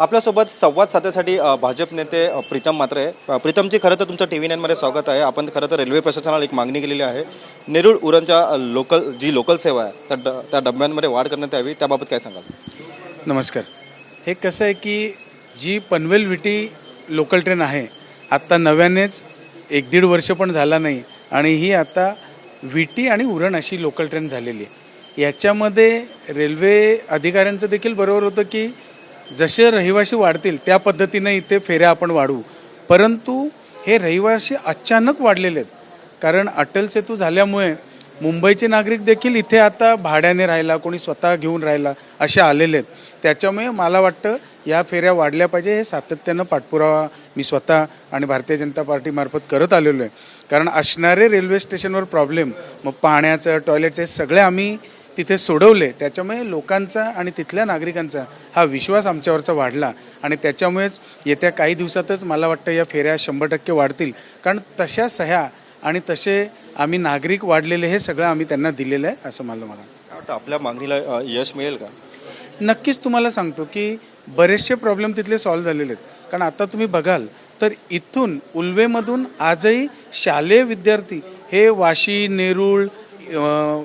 आपल्यासोबत संवाद साधण्यासाठी भाजप नेते प्रीतम मात्र आहे. प्रीतमची प्रीतमजी खरं तर तुमचं टी व्ही नाईनमध्ये स्वागत आहे. आपण खरं तर रेल्वे प्रशासनाला एक मागणी केलेली आहे. नेरूळ उरणच्या लोकल जी लोकल सेवा आहे त्या ड त्या डब्यांमध्ये वाढ करण्यात यावी त्याबाबत काय सांगाल? नमस्कार. हे कसं आहे की जी पनवेल विटी लोकल ट्रेन आहे आत्ता नव्यानेच एक दीड वर्ष पण झाला नाही आणि ही आता विटी आणि उरण अशी लोकल ट्रेन झालेली आहे. याच्यामध्ये रेल्वे अधिकाऱ्यांचं देखील बरोबर होतं की जसे रहिवासी वाढतील त्या पद्धतीनं इथे फेऱ्या आपण वाढवू. परंतु हे रहिवासी अचानक वाढलेले आहेत. कारण अटल सेतू झाल्यामुळे मुंबईचे नागरिक देखील इथे आता भाड्याने राहिला कोणी स्वतः घेऊन राहिला असे आलेले आहेत. त्याच्यामुळे मला वाटतं या फेऱ्या वाढल्या पाहिजे हे सातत्यानं पाठपुरावा मी स्वतः आणि भारतीय जनता पार्टीमार्फत करत आलेलो आहे. कारण असणारे रेल्वे स्टेशनवर प्रॉब्लेम मग पाण्याचं टॉयलेटचं हे सगळे आम्ही तिथे सोडवले त्याच्यामुळे लोकांचा आणि तिथल्या नागरिकांचा हा विश्वास आमच्यावरचा वाढला. आणि त्याच्यामुळेच येत्या काही दिवसातच मला वाटतं या फेऱ्या शंभर टक्के वाढतील. कारण तशा सह्या आणि तसे आम्ही नागरिक वाढलेले हे सगळं आम्ही त्यांना दिलेलं आहे असं मला काय वाटतं? आपल्या मागणीला यश मिळेल का? नक्कीच तुम्हाला सांगतो की बरेचसे प्रॉब्लेम तिथले सॉल्व्ह झालेले आहेत. कारण आता तुम्ही बघाल तर इथून उल्वेमधून आजही शालेय विद्यार्थी हे वाशी नेरूळ अं,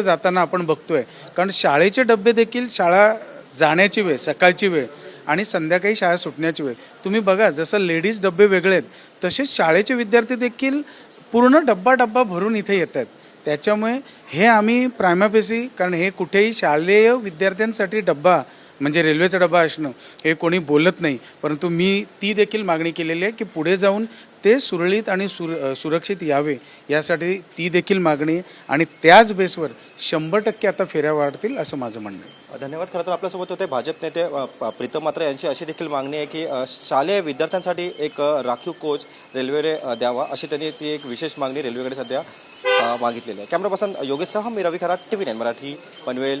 जाताना आपण बघतोय. कारण शाळेचे डबे देखील शाळा जाण्याची वेळ सकाळची वेळ आणि संध्याकाळी शाळा सुटण्याची वेळ. तुम्ही बघा जसं लेडीज डबे वेगळे आहेत तसेच शाळेचे विद्यार्थी देखील पूर्ण डब्बा डब्बा भरून इथे येत आहेत. त्याच्यामुळे हे आम्ही प्रायमापेसी कारण हे कुठेही शालेय विद्यार्थ्यांसाठी डब्बा म्हणजे रेल्वेचा डबा असणं हे कोणी बोलत नाही. परंतु मी ती देखील मागणी केलेली आहे की पुढे जाऊन ते सुरळीत आणि सुर सुरक्षित यावे यासाठी ती देखील मागणी आणि त्याच बेसवर शंभर टक्के आता फेऱ्या वाढतील असं माझं म्हणणं आहे. धन्यवाद. खरं तर आपल्यासोबत होते भाजप नेते प्रीतम मात्रे यांची अशी देखील मागणी आहे की शालेय विद्यार्थ्यांसाठी एक राखीव कोच रेल्वेने द्यावा अशी त्यांनी ती एक विशेष मागणी रेल्वेकडे सध्या मागितलेली आहे. कॅमेरा पर्सन योगेशसह मी Ravi Kharat T V nine Marathi Panvel.